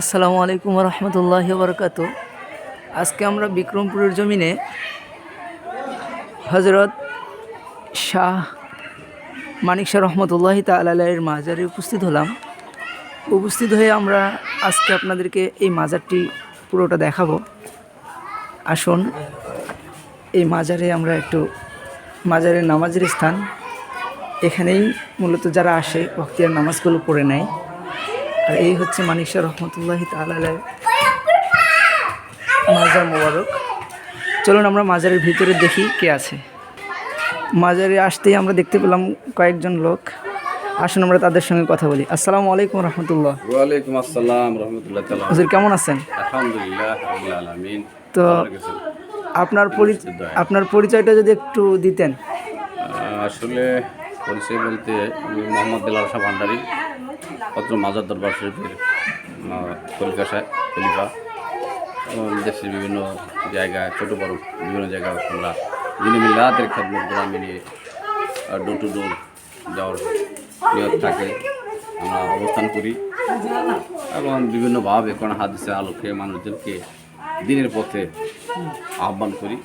আসসালামু আলাইকুম রহমতুল্লাহ বরকাত আজকে আমরা বিক্রমপুরের জমিনে হজরত শাহ মানিক শাহ রহমতুল্লাহি তালের মাজারে উপস্থিত হলাম। উপস্থিত হয়ে আমরা আজকে আপনাদেরকে এই মাজারটি পুরোটা দেখাবো। আসুন, এই মাজারে আমরা একটু মাজারের নামাজের স্থান। এখানেই মূলত যারা আসে ভক্তিয়ার নামাজগুলো পড়ে নেয়। আর এই হচ্ছে মানিক রহমতুল্লাহ তালের মাজার মোবারক। চলুন আমরা মাজারের ভিতরে দেখি কে আছে। মাজারে আসতেই আমরা দেখতে পেলাম কয়েকজন লোক। আসুন আমরা তাদের সঙ্গে কথা বলি। আসসালামু আলাইকুম রহমতুল্লাহ। ওয়ালাইকুম আসসালাম রহমতুল্লাহ তালা হুজুর কেমন আছেন? আলহামদুলিল্লাহ আলমিন। তো আপনার পরি- আপনার পরিচয়টা যদি একটু দিতেন। আসলে পরিচয় বলতে আমি মোহাম্মদ দিলার শাহ ভান্ডারি। অত্র মাজার দরবার শরীফের কলিকা সাহেব খলিফা। এবং দেশের বিভিন্ন জায়গায় ছোটো বড় বিভিন্ন জায়গায় আমরা দিনে মিল্লাতের খেদমত গ্রামে নিয়ে ডোর টু ডোর যাওয়ার নিয়ত থাকে। আমরা অবস্থান করি। এবং বিভিন্নভাবে কোন হাদিসের আলোকে মানুষদেরকে দিনের পথে আহ্বান করি।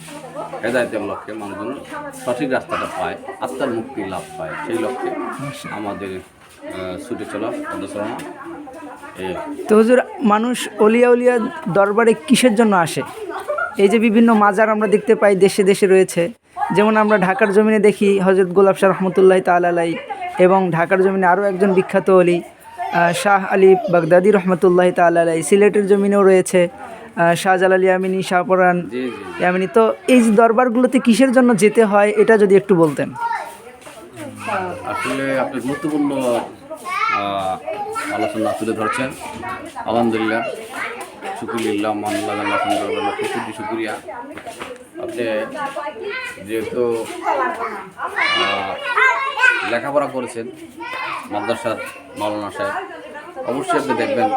হেদায়তের লক্ষ্যে মানুষজন সঠিক রাস্তাটা পায়, আত্মার মুক্তি লাভ পায়। সেই লক্ষ্যে আমাদের ছুটে চলা অনুসরণ তো হুজুর, মানুষ অলিয়া উলিয়া দরবারে কিসের জন্য আসে? এই যে বিভিন্ন মাজার আমরা দেখতে পাই, দেশে দেশে রয়েছে। যেমন আমরা ঢাকার জমিনে দেখি হজরত গোলাপ শাহ রহমতুল্লাহ তালাই এবং ঢাকার জমিনে আরও একজন বিখ্যাত অলি শাহ আলী বাগদাদি রহমতুল্লাহ তালাই সিলেটের জমিনেও রয়েছে। শাহজালাল ইয়ামিনী শাহপরান ইয়ামিনী। তো এই দরবারগুলোতে কিসের জন্য যেতে হয় এটা যদি একটু বলতেন। আসলে আপনি গুরুত্বপূর্ণ আলোচনা তুলে ধরছেন। আলহামদুলিল্লাহ শুকুরিল্লাহ মান্লাহ প্রকৃতি শুক্রিয়া আপনি যেহেতু লেখাপড়া করেছেন মাদ্রাসার মাওলানা সাহেব অবশ্যই আপনি দেখবেন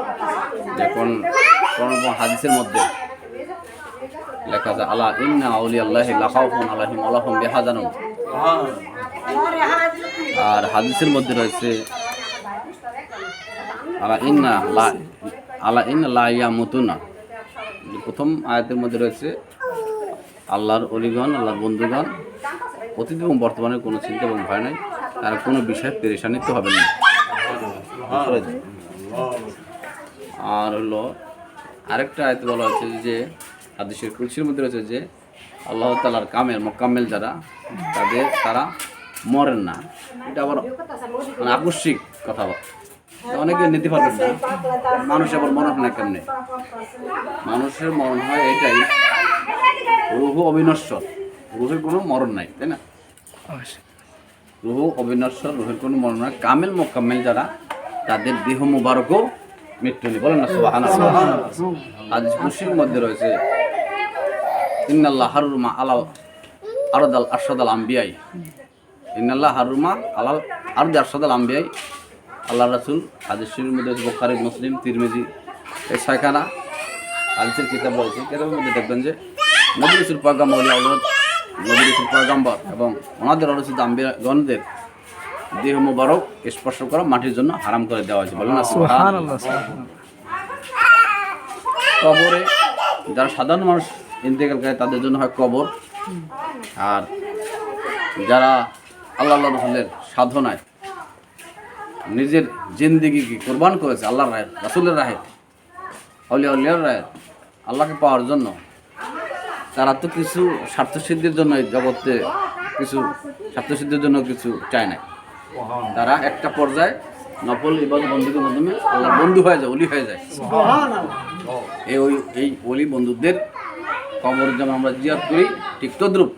যে কোন হাদিসের মধ্যে লেখা আছে আল্লাহ ইন্না আউলি আল্লাহ লাখাউফুন আলাহিম আল্লাহম বেহাজানুন আর হাদিসের মধ্যে রয়েছে, আলা ইন্না লা, আলা ইন্না লা ইয়ামুতুনা। প্রথম আয়াতের মধ্যে রয়েছে, আল্লাহর অলিগণ, আল্লাহর বন্ধুগণ, অতীত এবং বর্তমানে কোনো চিন্তা এবং ভয় নাই, তারা কোনো বিষয়ে পেরেশানিত হবে না। আর হলো আরেকটা আয়তে বলা হচ্ছে যে, হাদিসের কুলসির মধ্যে রয়েছে যে, আল্লাহ তালার কামেল, মোকাম্মেল যারা, তাদের তারা মরেন না। এটা আবার মানে আকস্মিক কথা অনেকে নিতে পারবেন না। মানুষ আবার মরণ হয় না কেমনে? মানুষের মরণ হয় এটাই, রুহু অবিনশ্বর। রুহের কোনো মরণ নাই, তাই না? রুহু অবিনশ্বর, রুহের কোনো মরণ নাই। কামেল, মোকাম্মেল যারা, তাদের দেহ মুবারকও মৃত্যু নেই বলেন না সুবাহান আজ খুশির মধ্যে রয়েছে ইন্নাল্লাহ হারুমা আলাল আরদাল আরশাদাল আম্বিয়াই। ইন্নাল্লাহ হারুমা আলাল আরদ আরশাদাল আম্বিয়াই। আল্লাহ রাসুল হাদিসের মধ্যে আছে বোখারি মুসলিম তিরমিজি এই ছয়খানা। হাদিসের কিতাব রয়েছে কিতাবের মধ্যে দেখবেন যে নবী রসুল পাগাম্বর আল্লাহ নবী রসুল পাগাম্বর এবং ওনাদের অরসিদ আম্বিয়াগণদের দেহ মুবারক স্পর্শ করা মাটির জন্য হারাম করে দেওয়া হয়েছে। বলেন কবরে যারা সাধারণ মানুষ ইন্তেকাল করে তাদের জন্য হয় কবর। আর যারা আল্লাহ আল্লাহ রসুলের সাধনায় নিজের জিন্দিগিকে কোরবান করেছে আল্লাহর রায় রাসুলের রাহে অলিয়া অলিয়ার রায় আল্লাহকে পাওয়ার জন্য তারা তো কিছু স্বার্থসিদ্ধির জন্য এই জগতে কিছু স্বার্থসিদ্ধির জন্য কিছু চায় না তারা একটা পর্যায়ে নফল ইবাদত বন্ধুদের মাধ্যমে আল্লাহর বন্ধু হয়ে যায় অলি হয়ে যায়। এই ওই এই অলি বন্ধুদের কবর যেমন আমরা জিয়াদ করি ঠিক তদ্রুপ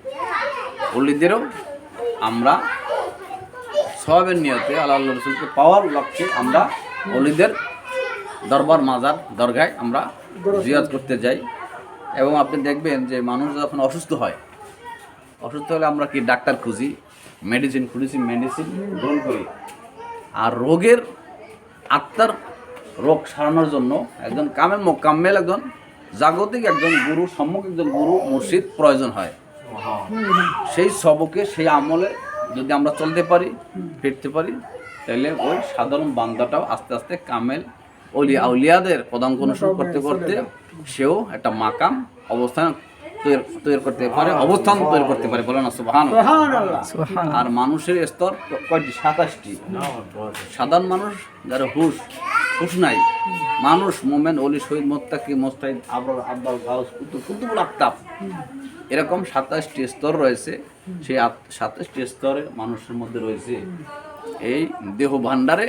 অলিদেরও আমরা সবের নিয়তে আল্লাহ আল্লাহ রসুলকে পাওয়ার লক্ষ্যে আমরা অলিদের দরবার মাজার দরগায় আমরা জিয়াদ করতে যাই। এবং আপনি দেখবেন যে মানুষ যখন অসুস্থ হয় অসুস্থ হলে আমরা কি ডাক্তার খুঁজি? মেডিসিন খুঁজছি মেডিসিন গ্রহণ করি। আর রোগের আত্মার রোগ সারানোর জন্য একজন কামেল মোকাম্মেল একজন জাগতিক একজন গুরু সম্মুখ একজন গুরু মুর্শিদ প্রয়োজন হয়। সেই সবকে, সেই আমলে যদি আমরা চলতে পারি, ফিরতে পারি, তাহলে ওই সাধারণ বান্দাটাও আস্তে আস্তে কামেল অলি আউলিয়াদের পদাঙ্ক অনুসরণ করতে করতে সেও একটা মাকাম অবস্থান তৈরি করতে পারে অবস্থান তৈরি করতে পারে বলে না সুবহান আর মানুষের স্তর কয়টি? সাতাশটি। সাধারণ মানুষ যারা হুশ হুশ নাই মানুষ মোমেন অলি শহীদ মোত্তাকি মোস্তাহিদ আবরার আব্বাল গাউস কুতুব কুতুবুল আফতাব এরকম সাতাশটি স্তর রয়েছে সেই সাতাশটি স্তরে মানুষের মধ্যে রয়েছে। এই দেহ ভাণ্ডারে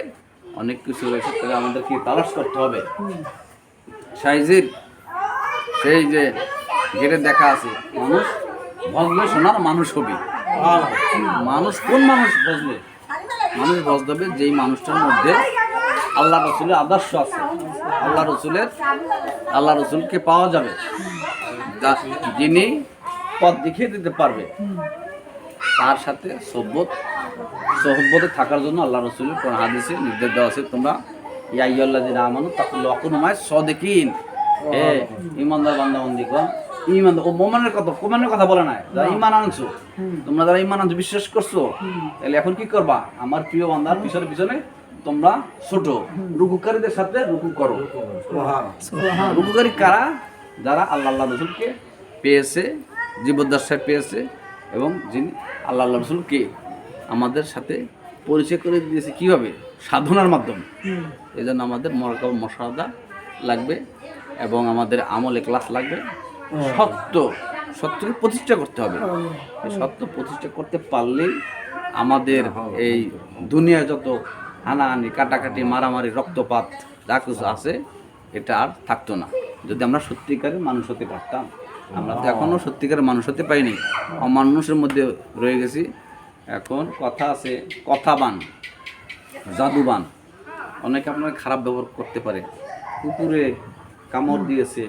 অনেক কিছু রয়েছে তবে আমাদেরকে তালাশ করতে হবে? সাইজের সেই যে গেটে দেখা আছে, মানুষ ভজলে সোনার মানুষ হবে। মানুষ কোন মানুষ বসবে মানুষ হবে যেই মানুষটার মধ্যে আল্লাহ রসুলের আদর্শ আছে। আল্লাহ রসুলের আল্লাহ রসুলকে পাওয়া যাবে। যিনি পথ দেখিয়ে দিতে পারবে। তার সাথে সভ্যত সহব্বতে থাকার জন্য আল্লাহ রসুলের কোন হাদিসে নির্দেশ দেওয়া আছে। তোমরা ইয়াইয়াল্লাহ দিন আমানু তাকুল অকুনমায় সদেকিন। হে ইমানদার বান্দাবন্দি কন ইমান ও মোমানের কথা কোমানের কথা বলে নাই। যারা ইমান আনছো তোমরা যারা ইমান আনছো বিশ্বাস করছ তাহলে এখন কি করবা? আমার প্রিয় বান্দার পিছনে পিছনে তোমরা ছোট। রুকুকারীদের সাথে রুকু করো। রুকুকারী কারা? যারা আল্লাহ আল্লাহ রসুলকে পেয়েছে জীবদ্দশায় পেয়েছে এবং যিনি আল্লাহ আল্লাহ রসুলকে আমাদের সাথে পরিচয় করে দিয়েছে কীভাবে? সাধনার মাধ্যমে। এই জন্য আমাদের মরকাব মশাদা লাগবে এবং আমাদের আমলে ক্লাস লাগবে। সত্য, সত্যকে প্রতিষ্ঠা করতে হবে। সত্য প্রতিষ্ঠা করতে পারলেই আমাদের এই দুনিয়া যত হানাহানি, কাটাকাটি, মারামারি, রক্তপাত, যা কিছু আছে, এটা আর থাকতো না। যদি আমরা সত্যিকারের মানুষ হতে পারতাম, আমরা তো এখনও সত্যিকারের মানুষ হতে পারিনি। অমানুষের মধ্যে রয়ে গেছি। এখন কথা আছে, কথাবান, জাদুবান। অনেকে আপনার খারাপ ব্যবহার করতে পারে। কুকুরে কামড় দিয়েছে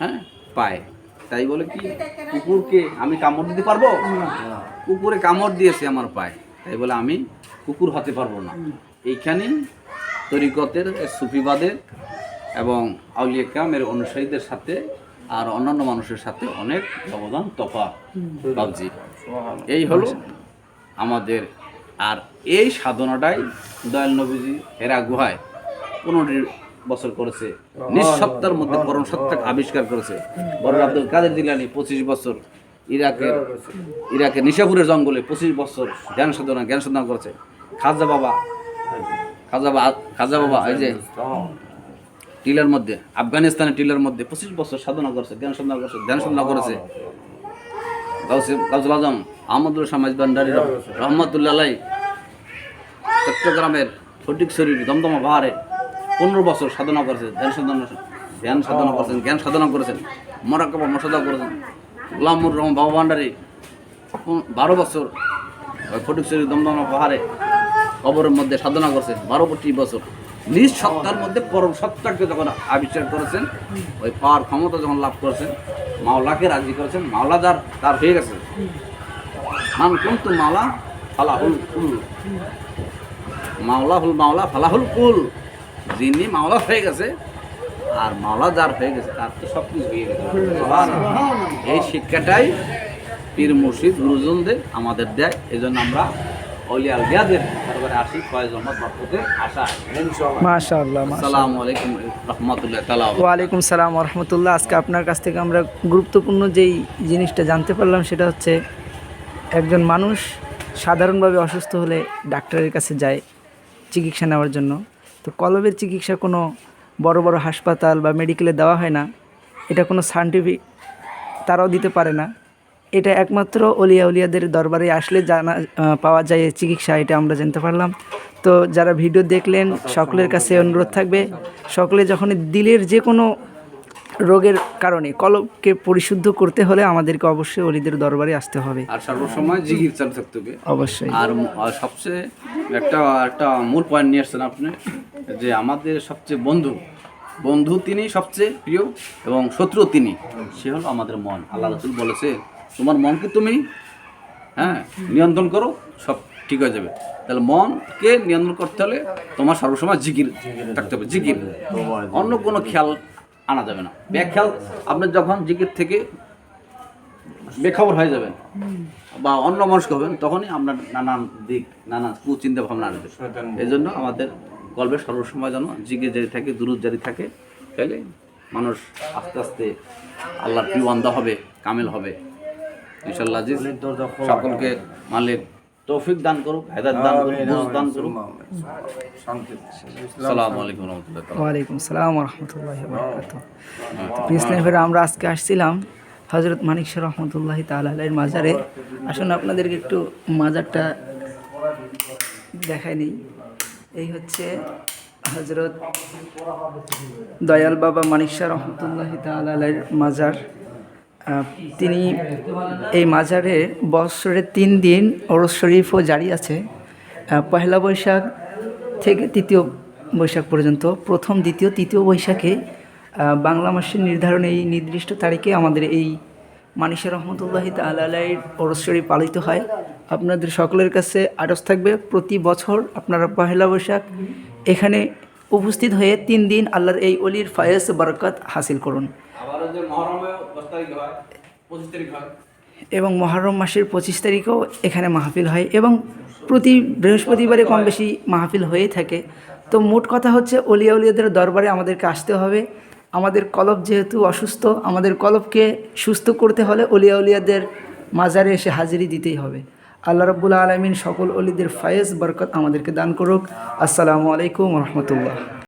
হ্যাঁ? পায়। তাই বলে কি, কুকুরকে আমি কামড় দিতে পারব? কুকুরে কামড় দিয়েছে আমার পায়ে। তাই বলে আমি কুকুর হতে পারব না। এইখানেই তরিকতের সুফিবাদের এবং আউলিয়া কামের অনুসারীদের সাথে আর অন্যান্য মানুষের সাথে অনেক অবদান তফা। বাবজি, এই হলো আমাদের। আর এই সাধনাটাই দয়াল নবীজি হেরা গুহায় পনেরোটি বছর করেছে। নিঃসত্তার মধ্যে পরম সত্তাকে আবিষ্কার করেছে। বড় আব্দুল কাদের জিলানি পঁচিশ বছর ইরাকের ইরাকের নিশাপুরের জঙ্গলে পঁচিশ বছর জ্ঞান সাধনা জ্ঞান সাধনা করেছে। খাজা বাবা খাজা বাবা খাজা বাবা এই যে টিলার মধ্যে আফগানিস্তানের টিলার মধ্যে পঁচিশ বছর সাধনা করেছে জ্ঞান সাধনা করেছে ধ্যান সাধনা করেছে। গাউসে গাউসুল আজম আহমদুল সামাজ ভান্ডারী রহমতুল্লাহ চট্টগ্রামের ফটিক শরীর দমদমা পাহাড়ে পনেরো বছর সাধনা করেছে ধ্যান সাধনা ধ্যান সাধনা করেছেন, জ্ঞান সাধনা করেছেন মরাকাবা মশাদা করেছেন গোলামুর রহমান বাবা ভান্ডারী বারো বছর, ওই ফটিক শরীর দমদমা পাহাড়ে কবরের মধ্যে সাধনা করছে বারো পঁচিশ বছর। নিজ সত্তার মধ্যে পরম সত্তাকে যখন আবিষ্কার করেছেন, ওই পাওয়ার ক্ষমতা যখন লাভ করেছেন, মাওলাকে রাজি করেছেন মাওলা যার তার হয়ে গেছে। মান কিন্তু মাওলা ফালাহুল কুল। মাওলা হুল মাওলা ফালাহুল কুল। যিনি মাওলা হয়ে গেছে আর মাওলা যার হয়ে গেছে তার তো সব কিছু হয়ে গেছে। এই শিক্ষাটাই পীর মুর্শিদ গুরুজনদের আমাদের দেয় এই জন্য আমরা অলিয়া উলিয়াদের দরবারে আসি ফয়েজ আশা মাশাআল্লাহ মাশাআল্লাহ। আসসালামু আলাইকুম রহমতুল্লাহ তালা ওয়ালাইকুম সালাম রহমতুল্লাহ। আজকে আপনার কাছ থেকে আমরা গুরুত্বপূর্ণ যেই জিনিসটা জানতে পারলাম সেটা হচ্ছে একজন মানুষ সাধারণভাবে অসুস্থ হলে ডাক্তারের কাছে যায় চিকিৎসা নেওয়ার জন্য। তো কলবের চিকিৎসা কোনো বড় বড় হাসপাতাল বা মেডিকেলে দেওয়া হয় না। এটা কোনো সায়েন্টিফিক তারাও দিতে পারে না। এটা একমাত্র অলিয়া উলিয়াদের দরবারে আসলে জানা পাওয়া যায় চিকিৎসা, এটা আমরা জানতে পারলাম। তো যারা ভিডিও দেখলেন, সকলের কাছে অনুরোধ থাকবে। সকলে যখন দিলের যে কোনো রোগের কারণে কলবকে পরিশুদ্ধ করতে হলে আমাদেরকে অবশ্যই অলিদের দরবারে আসতে হবে। আর সর্বসময় জিগির চালু থাকতে হবে। অবশ্যই। আর সবচেয়ে একটা একটা মূল পয়েন্ট নিয়ে আসছেন আপনি যে আমাদের সবচেয়ে বন্ধু বন্ধু তিনি সবচেয়ে প্রিয় এবং শত্রু তিনি সে হলো আমাদের মন। আল্লাহ রসুল বলেছে তোমার মনকে তুমি হ্যাঁ নিয়ন্ত্রণ করো সব ঠিক হয়ে যাবে। তাহলে মনকে নিয়ন্ত্রণ করতে হলে তোমার সর্বসময় জিকির থাকতে হবে জিকির। অন্য কোনো খেয়াল আনা যাবে না। ব্যাখ্যাল আপনি যখন জিকির থেকে বেখবর হয়ে যাবেন বা অন্য মানুষ হবেন তখনই আপনার নানান দিক নানান কুচিন্তা ভাবনা আসবে এই জন্য আমাদের গল্পের সর্বসময় যেন জিগে জারি থাকে দূরত জারি থাকে তাইলে মানুষ আস্তে আস্তে আল্লাহর প্রিয় হবে কামেল হবে। ইনশাল্লাহ সকলকে মালিক। তৌফিক দান করুক হেদায়ত দান করুক বুঝ দান করুক। আসসালামু আলাইকুম রহমতুল্লাহ ওয়ালাইকুম সালাম রহমতুল্লাহ বরকাত ইসলাম ফের আমরা আজকে আসছিলাম হজরত মানিক শাহ রহমতুল্লাহ তালের মাজারে। আসুন আপনাদেরকে একটু মাজারটা দেখাই নিই। এই হচ্ছে হজরত দয়াল বাবা মানিক শাহ রহমতুল্লাহ তালের মাজার। তিনি এই মাজারে বৎসরে তিন দিন ওরস শরীফও জারি আছে। পহেলা বৈশাখ থেকে তৃতীয় বৈশাখ পর্যন্ত, প্রথম, দ্বিতীয়, তৃতীয় বৈশাখে বাংলা মাসের নির্ধারণ এই নির্দিষ্ট তারিখে আমাদের এই মানিসা রহমতুল্লাহি তালাইয়ের ওরস শরীফ পালিত হয়। আপনাদের সকলের কাছে আরজ থাকবে, প্রতি বছর আপনারা পহেলা বৈশাখ এখানে উপস্থিত হয়ে তিন দিন আল্লাহর এই অলির ফায়েস, বরকত হাসিল করুন। হয় হয়। এবং মহরম মাসের পঁচিশ তারিখেও এখানে মাহফিল হয় এবং প্রতি বৃহস্পতিবারে কম বেশি মাহফিল হয়েই থাকে। তো মোট কথা হচ্ছে অলিয়া উলিয়াদের দরবারে আমাদেরকে আসতে হবে। আমাদের কলব যেহেতু অসুস্থ, আমাদের কলবকে সুস্থ করতে হলে অলিয়া উলিয়াদের মাজারে এসে হাজিরি দিতেই হবে। আল্লাহ রব্বুল আলমিন সকল অলিদের ফায়েজ, বরকত আমাদেরকে দান করুক। আসসালামু আলাইকুম রহমতুল্লাহ।